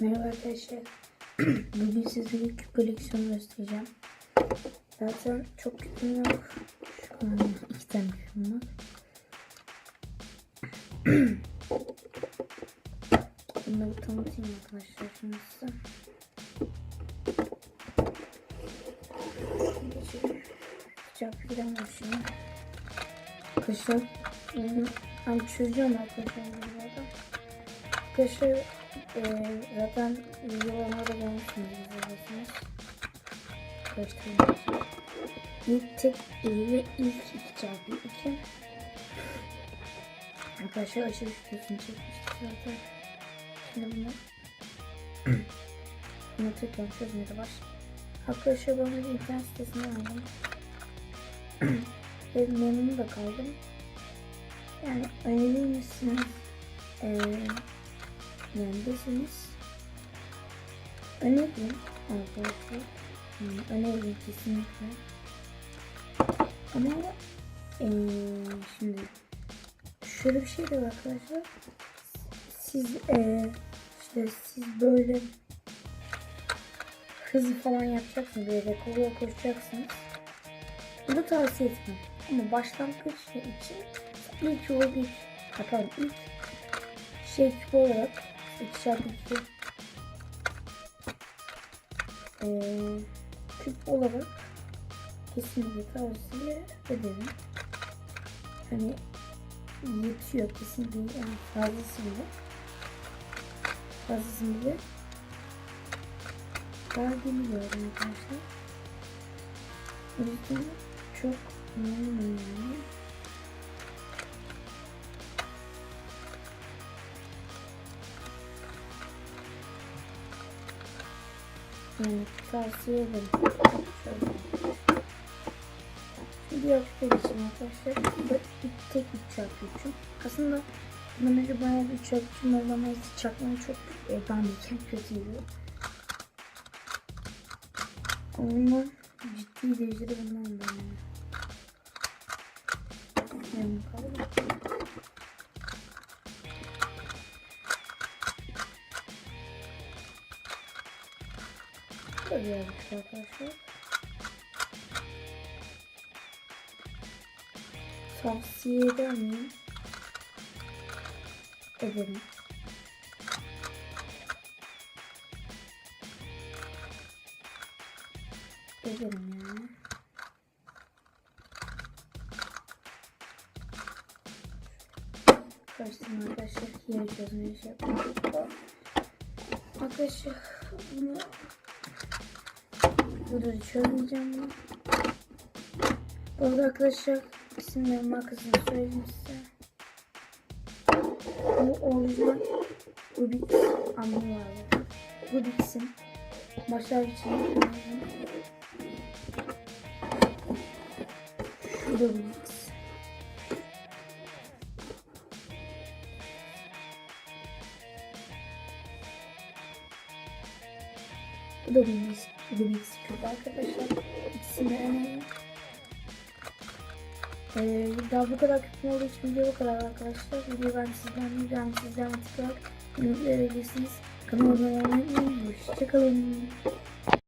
Merhaba arkadaşlar. Bugün bir küp koleksiyonu göstereceğim. Zaten çok küpüm yok. Şu an iki tane küpüm var. Bunları tanıtayım arkadaşlar şimdi size. Filan var şimdi. Hmm, ben çözeceğim arkadaşlar. Arkadaşlar e, zaten videolarına da görmüşsünüz izlediyseniz. Göstereyim. İlk tek iyi ve ilk 2 çarpı 2. Arkadaşlar aşırı videosunu çekmiştik zaten. Şimdi bunu bunu tekrar de baş. Arkadaşlar ben bir internet sitesinden aldım. ve memnun da kaldım. Yani önerir misiniz? Eee yani deseniz öneririm arkadaşlar. Yani öneririm kesinlikle. Ama eee, şimdi şöyle bir şey de var arkadaşlar. Siz eee, işte siz böyle hızlı falan yapacaksınız. Böyle rekoruya koşacaksınız. Bunu tavsiye etmem. Ama başlangıç için ilk yolu bir pardon ilk şey olarak 2 çarpı 2 ee, küp olarak kesinlikle tavsiye ederim. Hani yetiyor kesinlikle yani fazlası bile. Fazlasını bile verdiğini gördüm arkadaşlar. O yüzden çok memnunum Yani tavsiye ederim. Diğer küpe geçelim arkadaşlar. Bir tek 3 çarpı 3'üm. Aslında bundan önce bayağı bir 3 çarpı 3'üm oldu ama hiç çakmam çok e, bandıyken kötüydü. Ondan ciddi derecede bundan ben yani. Memnun kaldım. Yazmış arkadaşlar. Tavsiye eder miyim? Ederim. Ederim yani. Karıştırma arkadaşlar. Yeri çözmeye şey yapıyorum. Arkadaşlar bunu Burada çözmeyeceğim bunu. Bu arada arkadaşlar isimlerin markasını söyleyeyim size. Bu orijinal Rubix anlamı var. Rubix'in başlangıcını Şu da Rubix. Bu da Rubix. Rubik's Cube arkadaşlar. İkisini öneririm. Ee, daha bu kadar küpüm olduğu için video bu kadar arkadaşlar. Videoyu ben sizden videomu sizden tıklayarak videoyu verebilirsiniz. Kanalıma abone olmayı unutmayın. Hoşçakalın.